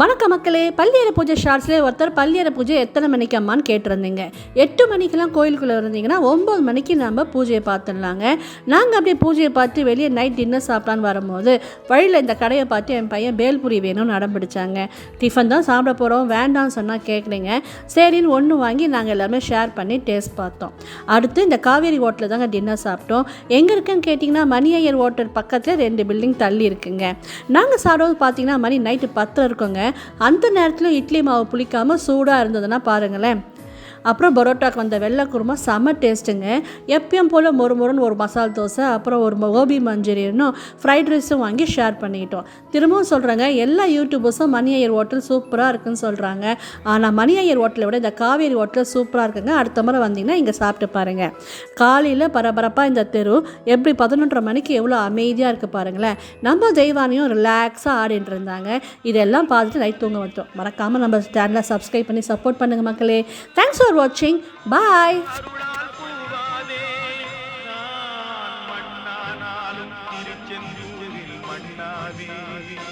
வணக்கம் மக்களே பள்ளியறை பூஜை ஷார்ட்ஸ்லேயே ஒருத்தர் பள்ளியறை பூஜை எத்தனை மணிக்கு அம்மான்னு கேட்டிருந்தீங்க. எட்டு மணிக்கெல்லாம் கோயிலுக்குள்ளே இருந்தீங்கன்னா ஒம்பது மணிக்கு நம்ம பூஜையை பார்த்துடலாங்க. நாங்கள் அப்படியே பூஜையை பார்த்து வெளியே நைட் டின்னர் சாப்பிடான்னு வரும்போது வழியில் இந்த கடையை பார்த்து என் பையன் பேல்புரி வேணும்னு அடம் பிடிச்சாங்க. டிஃபன் தான் சாப்பிட போகிறோம் வேண்டாம்னு சொன்னால் கேட்குறீங்க சரின்னு ஒன்று வாங்கி நாங்கள் எல்லாமே ஷேர் பண்ணி டேஸ்ட் பார்த்தோம். அடுத்து இந்த காவேரி ஹோட்டலில் தாங்க டின்னர் சாப்பிட்டோம். எங்கே இருக்குன்னு கேட்டிங்கன்னா மணி ஐயர் ஹோட்டல் பக்கத்தில் ரெண்டு பில்டிங் தள்ளி இருக்குங்க. நாங்கள் சாப்பிடும்போது பார்த்தீங்கன்னா மணி நைட்டு பத்து இருக்குங்க. அந்த நேரத்தில் இட்லி மாவு புளிக்காமல் சூடாக இருந்ததுன்னா பாருங்களேன். அப்புறம் பரோட்டாக்கு வந்த வெள்ளை குருமா செம்ம டேஸ்ட்டுங்க. எப்பயும் போல் மொறு மொறுன்னு ஒரு மசால் தோசை அப்புறம் ஒரு கோபி மஞ்சூரியனும் ஃப்ரைட் ரைஸும் வாங்கி ஷேர் பண்ணிக்கிட்டோம். திரும்பவும் சொல்கிறேங்க எல்லா யூடியூபர்ஸும் மணி ஐயர் ஹோட்டல் சூப்பராக இருக்குன்னு சொல்கிறாங்க ஆனால் மணி ஐயர் ஹோட்டலை விட இந்த காவேரி ஹோட்டல் சூப்பராக இருக்குங்க. அடுத்த முறை வந்தீங்கன்னா இங்கே சாப்பிட்டு பாருங்கள் காலையில் பரபரப்பாக இந்த தெரு எப்படி பதினொன்றரை மணிக்கு எவ்வளோ அமைதியாக இருக்குது பாருங்களேன். நம்ம தெய்வானையும் ரிலாக்ஸாக ஆடிட்டு இருந்தாங்க. இதெல்லாம் பார்த்துட்டு நைட் தூங்க வந்தோம். மறக்காமல் நம்ம சேனலை சப்ஸ்கிரைப் பண்ணி சப்போர்ட் பண்ணுங்கள் மக்களே. தேங்க்ஸ் ஃபார் வாட்சிங் பாய் அருளால் மண்ணானாலும் திருச்செந்தூரில்